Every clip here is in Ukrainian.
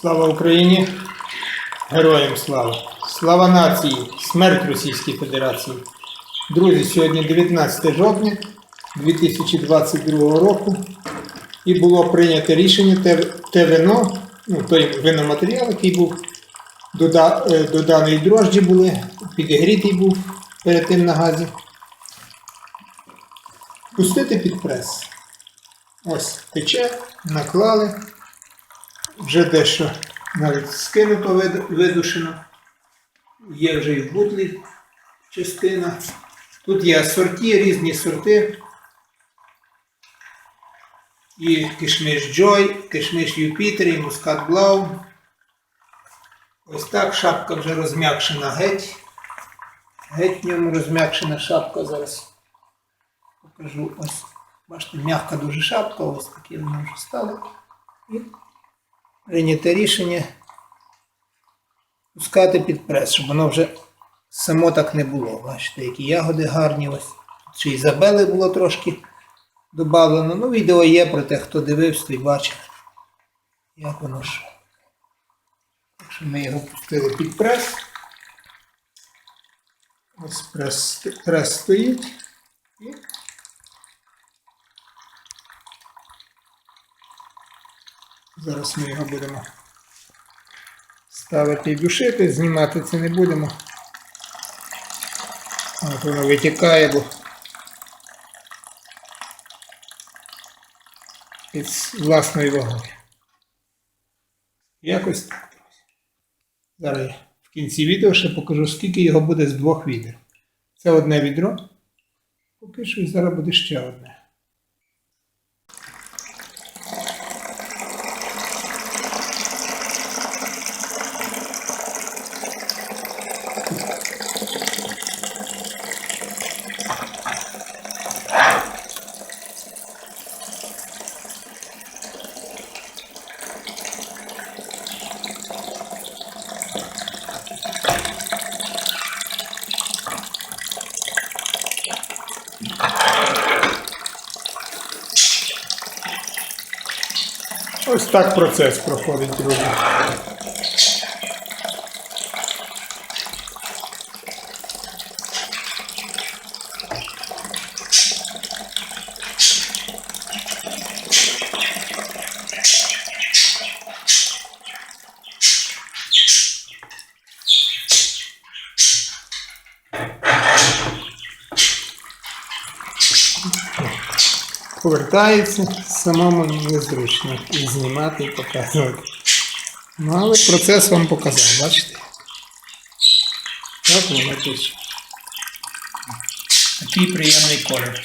Слава Україні! Героям слава! Слава нації! Смерть Російській Федерації! Друзі, сьогодні 19 жовтня 2022 року і було прийнято рішення те, вино, ну той виноматеріал, який був дода, е, доданий дрожджі були, підігрітий був перед тим на газі. Пустити під прес. Ось тече, наклали вже дещо навіть скинуто видушено. Є вже і бутлі частина. Тут є асорті, різні сорти. І кишмиш Джой, кишмиш Юпітер, і мускат Блау. Ось так шапка вже розм'якшена геть. Геть ньому розм'якшена шапка зараз. Покажу ось. Бачите, м'яка дуже шапка, ось такі вона вже стала. І прийняте рішення пускати під прес, щоб воно вже само так не було. Бачите, які ягоди гарні ось. Ще Ізабели було трошки додавлено. Ну, відео є про те, хто дивився, той бачив, як воно ж. Так що ми його пустили під прес. Ось прес, прес стоїть. Зараз ми його будемо ставити і душити, знімати це не будемо. От воно витікає, бо під власною вагою. Якось так. Зараз я в кінці відео ще покажу, скільки його буде з двох відер. Це одне відро. Поки що і зараз буде ще одне. Ось так процес проходить, Повертається, самому незручно і знімати, і показувати. Ну, але процес вам показав, бачите? Так воно тут. Такий приємний колір.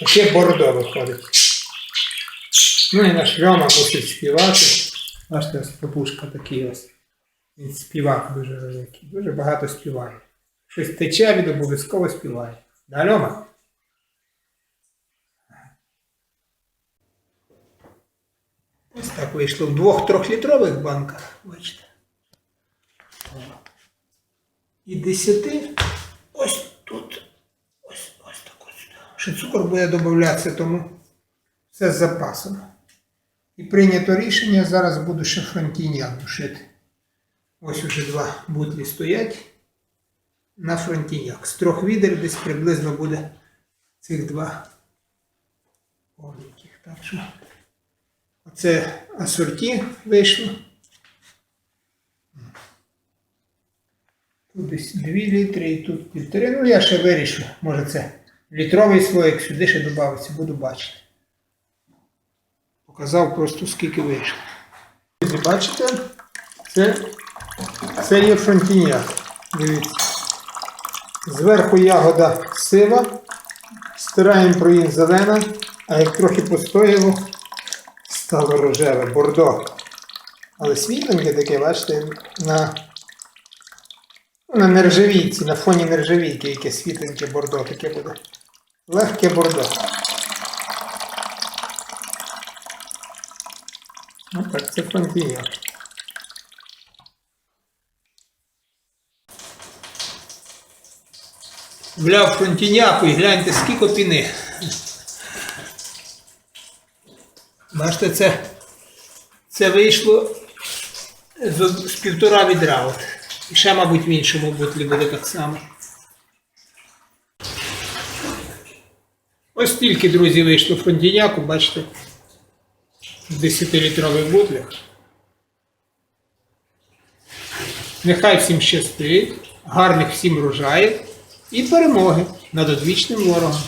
Таке бордо виходить. Ну і наш Льома мусить співати. Бачите, ось пропушка такий ось. Він співак дуже великий, дуже багато співає. Щось тече, він обов'язково співає. Да, Льома? Ось так вийшло в двох трьохлітрових банках, бачите. І десяти ось тут. Ось ось так ось. Ще цукор буде додатися, тому все з запасом. І прийнято рішення, зараз буду ще фронтіняк душити. Ось уже два бутлі стоять на фронтіняк. З трьох відер десь приблизно буде цих два повненьких. Так що Оце асорті вийшло. Тут десь 2 літри і тут півтори. Ну я ще вирішу. Може це літровий слоїк сюди ще додається, буду бачити. Показав просто скільки вийшло. Бачите? Це, це є фронтіняк. Дивіться. Зверху ягода сива. Стираємо проїн зелена, а як трохи постояло, стало рожеве, бордо. Але світленьке таке, бачите, на, на нержавійці, на фоні нержавійки, яке світленьке бордо таке буде. Легке бордо. Ну так, це фронтіняк. Вляв фронтіняку і гляньте, скільки піни. Бачите, це Це вийшло з, з півтора відра. От. І ще, мабуть, в іншому бутлі буде так само. Ось стільки, друзі, вийшло фондіняку, бачите, в 10-літрових бутлях. Нехай всім щастить, гарних всім врожаїв і перемоги над одвічним ворогом.